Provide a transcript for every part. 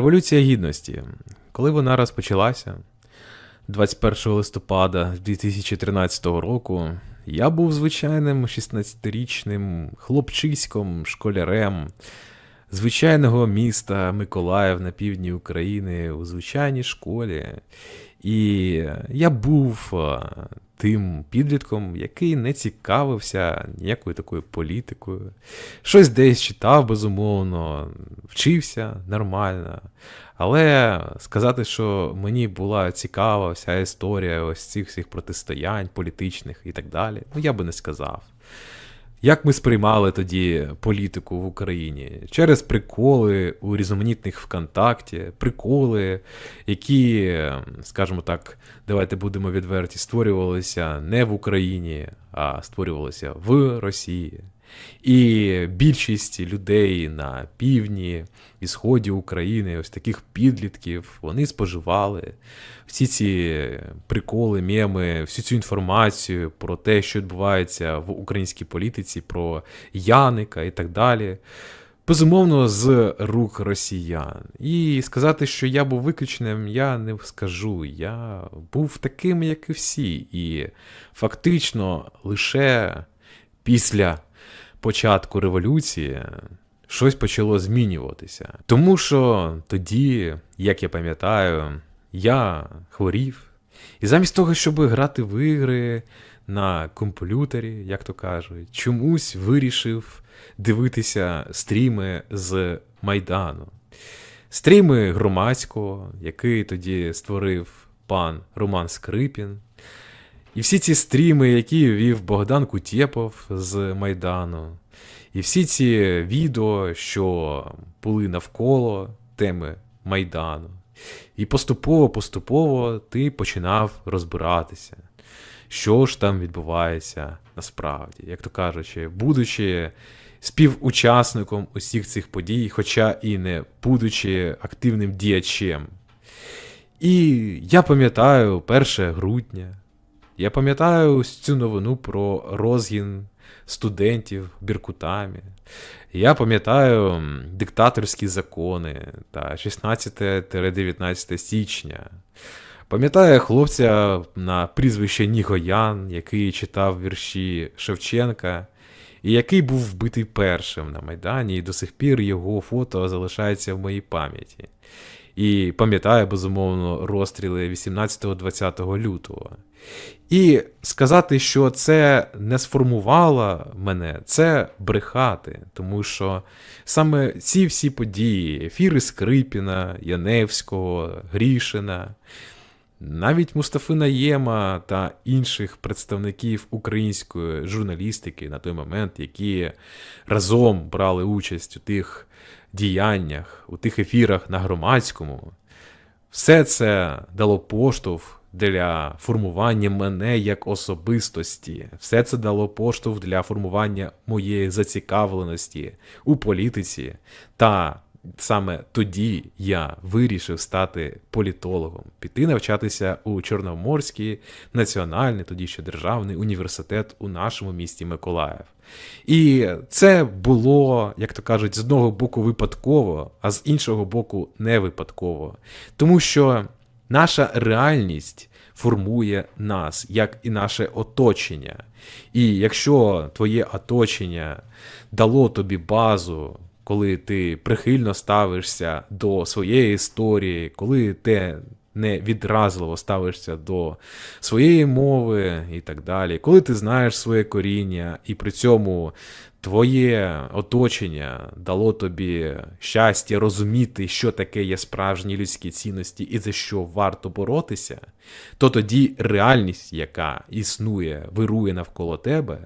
Революція Гідності. Коли вона розпочалася 21 листопада 2013 року, я був звичайним 16-річним хлопчиськом, школярем звичайного міста Миколаїв на півдні України у звичайній школі. І я був е, тим підлітком, який не цікавився ніякою такою політикою. Щось десь читав, безумовно, вчився нормально. Але сказати, що мені була цікава вся історія ось цих всіх протистоянь політичних і так далі, ну я би не сказав. Як ми сприймали тоді політику в Україні? Через приколи у різноманітних ВКонтакті, приколи, які, скажімо так, давайте будемо відверті, створювалися не в Україні, а створювалися в Росії. І більшість людей на півдні і сході України, ось таких підлітків, вони споживали всі ці приколи, меми, всю цю інформацію про те, що відбувається в українській політиці, про Яника і так далі. Безумовно, з рук росіян. І сказати, що я був виключеним, я не скажу. Я був таким, як і всі. І фактично лише після початку революції щось почало змінюватися. Тому що тоді, як я пам'ятаю, я хворів, і замість того, щоб грати в ігри на комп'ютері, як то кажуть, чомусь вирішив дивитися стріми з Майдану. Стріми громадського, який тоді створив пан Роман Скрипін. І всі ці стріми, які вів Богдан Кутєпов з Майдану, і всі ці відео, що були навколо теми Майдану. І поступово-поступово ти починав розбиратися, що ж там відбувається насправді, як то кажучи, будучи співучасником усіх цих подій, хоча і не будучи активним діячем. І я пам'ятаю 1 грудня. Я пам'ятаю цю новину про розгін студентів біркутамі. Я пам'ятаю диктаторські закони та 16-19 січня. Пам'ятаю хлопця на прізвище Нігоян, який читав вірші Шевченка, і який був вбитий першим на Майдані, і до сих пір його фото залишається в моїй пам'яті. І пам'ятаю, безумовно, розстріли 18-20 лютого. І сказати, що це не сформувало мене, це брехати, тому що саме ці всі події, ефіри Скрипіна, Яневського, Грішина, навіть Мустафи Наєма та інших представників української журналістики на той момент, які разом брали участь у тих діяннях, у тих ефірах на громадському, все це дало поштовх для формування мене як особистості. Все це дало поштовх для формування моєї зацікавленості у політиці. Та саме тоді я вирішив стати політологом, піти навчатися у Чорноморський національний, тоді ще державний університет у нашому місті Миколаїв. І це було, як то кажуть, з одного боку випадково, а з іншого боку, не випадково. Тому що наша реальність формує нас, як і наше оточення. І якщо твоє оточення дало тобі базу, коли ти прихильно ставишся до своєї історії, коли ти не відразливо ставишся до своєї мови і так далі, коли ти знаєш своє коріння, і при цьому твоє оточення дало тобі щастя розуміти, що таке є справжні людські цінності і за що варто боротися, то тоді реальність, яка існує, вирує навколо тебе,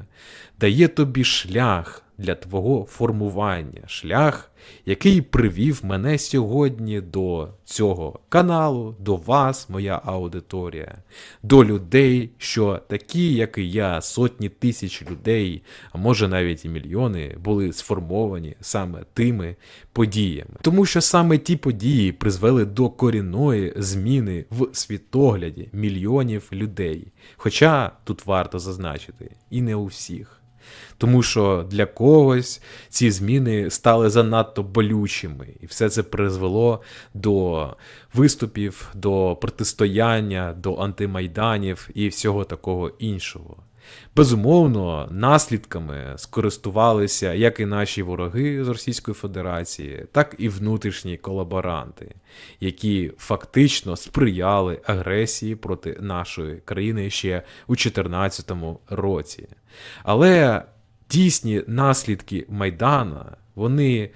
дає тобі шлях для твого формування, шлях, який привів мене сьогодні до цього каналу, до вас, моя аудиторія, до людей, що такі, як і я, сотні тисяч людей, а може навіть і мільйони, були сформовані саме тими подіями. Тому що саме ті події призвели до корінної зміни в світогляді мільйонів людей. Хоча тут варто зазначити, і не у всіх. Тому що для когось ці зміни стали занадто болючими, і все це призвело до виступів, до протистояння, до антимайданів і всього такого іншого. Безумовно, наслідками скористувалися як і наші вороги з Російської Федерації, так і внутрішні колаборанти, які фактично сприяли агресії проти нашої країни ще у 2014 році. Але дійсні наслідки Майдана, вони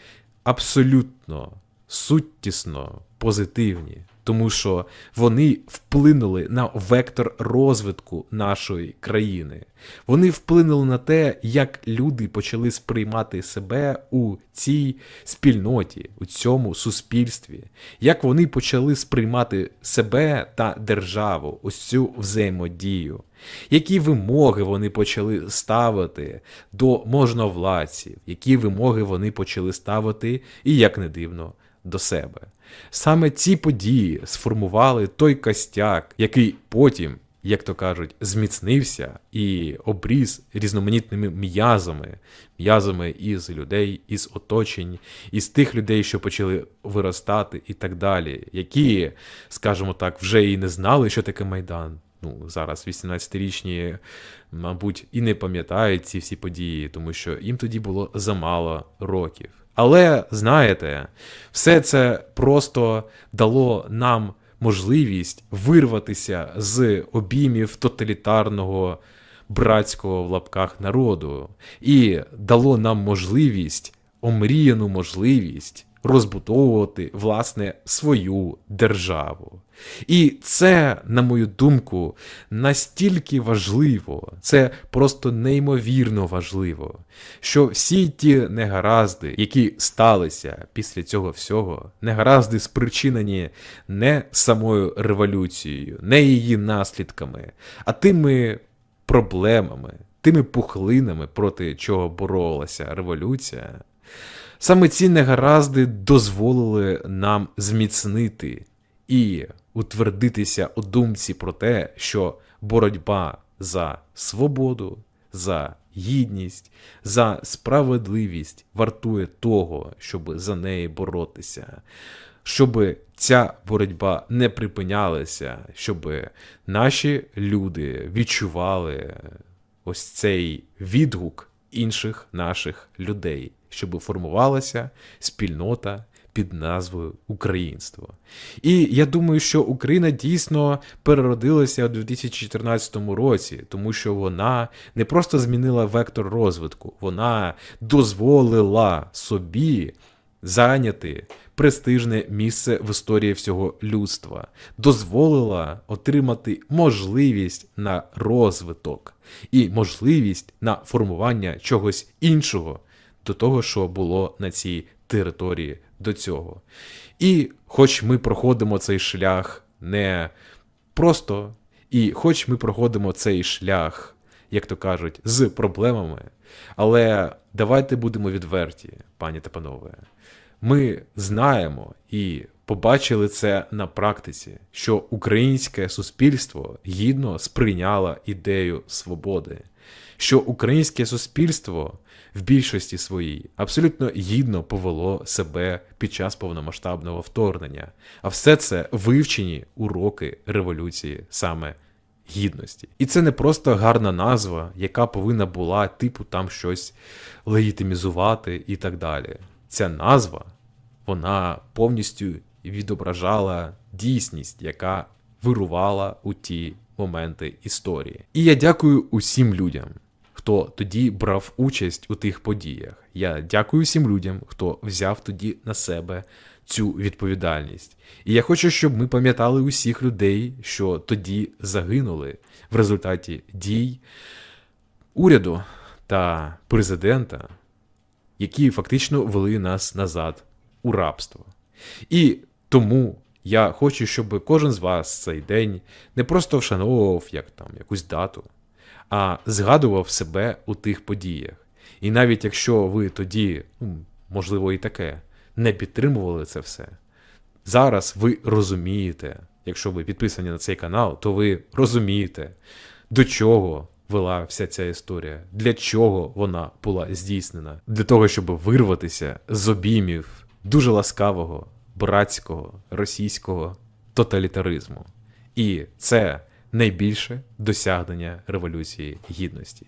абсолютно суттісно позитивні, тому що вони вплинули на вектор розвитку нашої країни. Вони вплинули на те, як люди почали сприймати себе у цій спільноті, у цьому суспільстві, як вони почали сприймати себе та державу, ось цю взаємодію. Які вимоги вони почали ставити до можновладців, які вимоги вони почали ставити, і як не дивно, до себе. Саме ці події сформували той костяк, який потім, як то кажуть, зміцнився і обріз різноманітними м'язами, м'язами із людей, із оточень, із тих людей, що почали виростати, і так далі, які, скажімо так, вже і не знали, що таке Майдан. Ну, зараз 18-річні, мабуть, і не пам'ятають ці всі події, тому що їм тоді було замало років. Але знаєте, все це просто дало нам можливість вирватися з обіймів тоталітарного братського в лапках народу, і дало нам можливість, омріяну можливість розбудовувати власне свою державу. І це, на мою думку, настільки важливо, це просто неймовірно важливо, що всі ті негаразди, які сталися після цього всього, негаразди спричинені не самою революцією, не її наслідками, а тими проблемами, тими пухлинами, проти чого боролася революція. Саме ці негаразди дозволили нам зміцнити і утвердитися у думці про те, що боротьба за свободу, за гідність, за справедливість вартує того, щоб за неї боротися, щоб ця боротьба не припинялася, щоб наші люди відчували ось цей відгук інших наших людей, щоб формувалася спільнота під назвою Українство. І я думаю, що Україна дійсно переродилася у 2014 році, тому що вона не просто змінила вектор розвитку, вона дозволила собі зайняти престижне місце в історії всього людства, дозволила отримати можливість на розвиток і можливість на формування чогось іншого до того, що було на цій території до цього. І хоч ми проходимо цей шлях не просто, і хоч ми проходимо цей шлях, як то кажуть, з проблемами, але давайте будемо відверті, пані та панове. Ми знаємо і побачили це на практиці, що українське суспільство гідно сприйняло ідею свободи, що українське суспільство в більшості своїй абсолютно гідно повело себе під час повномасштабного вторгнення, а все це вивчені уроки революції саме гідності. І це не просто гарна назва, яка повинна була типу там щось легітимізувати і так далі. Ця назва вона повністю відображала дійсність, яка вирувала у ті моменти історії. І я дякую усім людям, хто тоді брав участь у тих подіях. Я дякую всім людям, хто взяв тоді на себе цю відповідальність. І я хочу, щоб ми пам'ятали усіх людей, що тоді загинули в результаті дій уряду та президента, які фактично вели нас назад у рабство. І тому я хочу, щоб кожен з вас цей день не просто вшановував як там якусь дату, а згадував себе у тих подіях. І навіть якщо ви тоді, ну, можливо, і таке, не підтримували це все, зараз ви розумієте, якщо ви підписані на цей канал, то ви розумієте, до чого вела вся ця історія? Для чого вона була здійснена? Для того, щоб вирватися з обіймів дуже ласкавого, братського, російського тоталітаризму. І це найбільше досягнення Революції Гідності.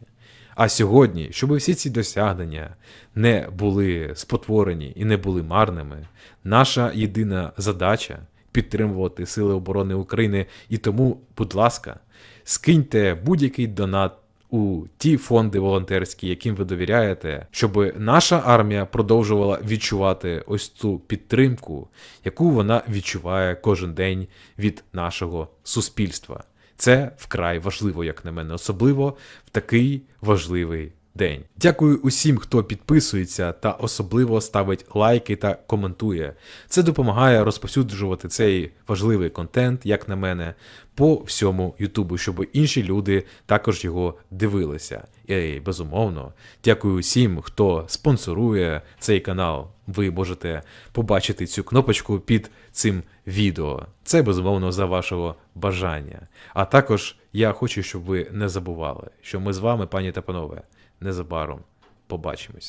А сьогодні, щоб всі ці досягнення не були спотворені і не були марними, наша єдина задача підтримувати Сили оборони України. І тому, будь ласка, скиньте будь-який донат у ті фонди волонтерські, яким ви довіряєте, щоб наша армія продовжувала відчувати ось цю підтримку, яку вона відчуває кожен день від нашого суспільства. Це вкрай важливо, як на мене, особливо в такий важливий день. Дякую усім, хто підписується та особливо ставить лайки та коментує. Це допомагає розповсюджувати цей важливий контент, як на мене, по всьому Ютубу, щоб інші люди також його дивилися. І безумовно, дякую усім, хто спонсорує цей канал. Ви можете побачити цю кнопочку під цим відео. Це безумовно за вашого бажання. А також я хочу, щоб ви не забували, що ми з вами, пані та панове, незабаром побачимося.